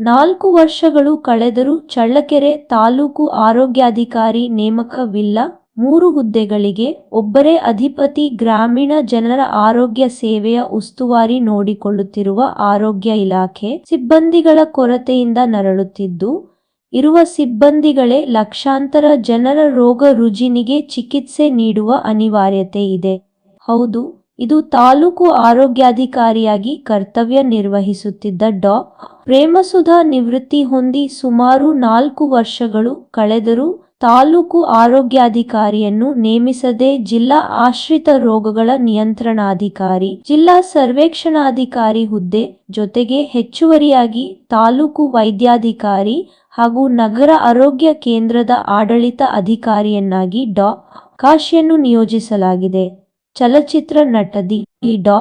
ನಾಲ್ಕು ವರ್ಷಗಳು ಕಳೆದರೂ ಚಳ್ಳಕೆರೆ ತಾಲೂಕು ಆರೋಗ್ಯಾಧಿಕಾರಿ ನೇಮಕವಿಲ್ಲ. ಮೂರು ಹುದ್ದೆಗಳಿಗೆ ಒಬ್ಬರೇ ಅಧಿಪತಿ ಗ್ರಾಮೀಣ ಜನರ ಆರೋಗ್ಯ ಸೇವೆಯ ಉಸ್ತುವಾರಿ ನೋಡಿಕೊಳ್ಳುತ್ತಿರುವ ಆರೋಗ್ಯ ಇಲಾಖೆ ಸಿಬ್ಬಂದಿಗಳ ಕೊರತೆಯಿಂದ ನರಳುತ್ತಿದ್ದು, ಇರುವ ಸಿಬ್ಬಂದಿಗಳೇ ಲಕ್ಷಾಂತರ ಜನರ ರೋಗ ರುಜಿನಿಗೆ ಚಿಕಿತ್ಸೆ ನೀಡುವ ಅನಿವಾರ್ಯತೆ ಇದೆ. ಹೌದು ಇದು ತಾಲೂಕು ಆರೋಗ್ಯಾಧಿಕಾರಿಯಾಗಿ ಕರ್ತವ್ಯ ನಿರ್ವಹಿಸುತ್ತಿದ್ದ ಡಾ. ಪ್ರೇಮಸುಧಾ ನಿವೃತ್ತಿ ಹೊಂದಿ ಸುಮಾರು ನಾಲ್ಕು ವರ್ಷಗಳು ಕಳೆದರೂ ತಾಲೂಕು ಆರೋಗ್ಯಾಧಿಕಾರಿಯನ್ನು ನೇಮಿಸದೆ ಜಿಲ್ಲಾ ಆಶ್ರಿತ ರೋಗಗಳ ನಿಯಂತ್ರಣಾಧಿಕಾರಿ, ಜಿಲ್ಲಾ ಸರ್ವೇಕ್ಷಣಾಧಿಕಾರಿ ಹುದ್ದೆ ಜೊತೆಗೆ ಹೆಚ್ಚುವರಿಯಾಗಿ ತಾಲೂಕು ವೈದ್ಯಾಧಿಕಾರಿ ಹಾಗೂ ನಗರ ಆರೋಗ್ಯ ಕೇಂದ್ರದ ಆಡಳಿತ ಅಧಿಕಾರಿಯನ್ನಾಗಿ ಡಾ. ಕಾಶಿಯನ್ನು ನಿಯೋಜಿಸಲಾಗಿದೆ. ಚಲಚಿತ್ರ ನಟದಿ ಡಾ.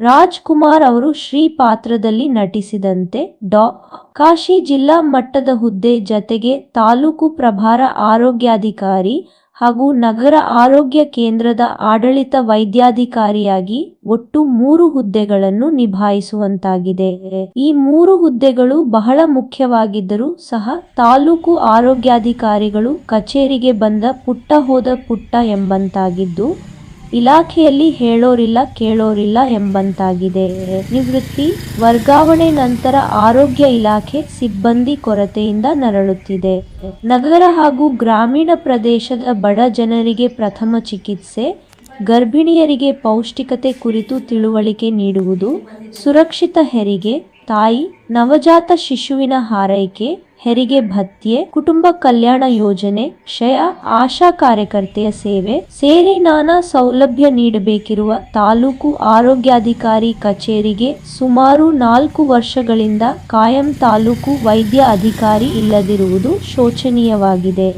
ರಾಜ್ಕುಮಾರ್ ಅವರು ಶ್ರೀ ಪಾತ್ರದಲ್ಲಿ ನಟಿಸಿದಂತೆ ಡಾ. ಕಾಶಿ ಜಿಲ್ಲಾ ಮಟ್ಟದ ಹುದ್ದೆ ಜತೆಗೆ ತಾಲೂಕು ಪ್ರಭಾರ ಆರೋಗ್ಯಾಧಿಕಾರಿ ಹಾಗೂ ನಗರ ಆರೋಗ್ಯ ಕೇಂದ್ರದ ಆಡಳಿತ ವೈದ್ಯಾಧಿಕಾರಿಯಾಗಿ ಒಟ್ಟು ಮೂರು ಹುದ್ದೆಗಳನ್ನು ನಿಭಾಯಿಸುವಂತಾಗಿದೆ. ಈ ಮೂರು ಹುದ್ದೆಗಳು ಬಹಳ ಮುಖ್ಯವಾಗಿದ್ದರೂ ಸಹ ತಾಲೂಕು ಆರೋಗ್ಯಾಧಿಕಾರಿಗಳು ಕಚೇರಿಗೆ ಬಂದ ಪುಟ್ಟ ಹೋದ ಪುಟ್ಟ ಎಂಬಂತಾಗಿದ್ದು ಇಲಾಖೆಯಲ್ಲಿ ಹೇಳೋರಿಲ್ಲ, ಕೇಳೋರಿಲ್ಲ ಎಂಬಂತಾಗಿದೆ. ನಿವೃತ್ತಿ ವರ್ಗಾವಣೆ ನಂತರ ಆರೋಗ್ಯ ಇಲಾಖೆ ಸಿಬ್ಬಂದಿ ಕೊರತೆಯಿಂದ ನರಳುತ್ತಿದೆ. ನಗರ ಹಾಗೂ ಗ್ರಾಮೀಣ ಪ್ರದೇಶದ ಬಡ ಜನರಿಗೆ ಪ್ರಥಮ ಚಿಕಿತ್ಸೆ, ಗರ್ಭಿಣಿಯರಿಗೆ ಪೌಷ್ಟಿಕತೆ ಕುರಿತು ತಿಳುವಳಿಕೆ ನೀಡುವುದು, ಸುರಕ್ಷಿತ ಹೆರಿಗೆ, ತಾಯಿ, ನವಜಾತ ಶಿಶುವಿನ ಹಾರೈಕೆ ಹೆರಿಗೆ ಭತ್ಯೆ, ಕುಟುಂಬ ಕಲ್ಯಾಣ ಯೋಜನೆ, ಕ್ಷಯ, ಆಶಾ ಕಾರ್ಯಕರ್ತೆಯ ಸೇವೆ, ಸೇರಿ ನಾನಾ ಸೌಲಭ್ಯ ನೀಡಬೇಕಿರುವ ತಾಲೂಕು ಆರೋಗ್ಯಾಧಿಕಾರಿ ಕಚೇರಿಗೆ ಸುಮಾರು ನಾಲ್ಕು ವರ್ಷಗಳಿಂದ ಕಾಯಂ ತಾಲೂಕು ವೈದ್ಯ ಅಧಿಕಾರಿ ಇಲ್ಲದಿರುವುದು ಶೋಚನೀಯವಾಗಿದೆ.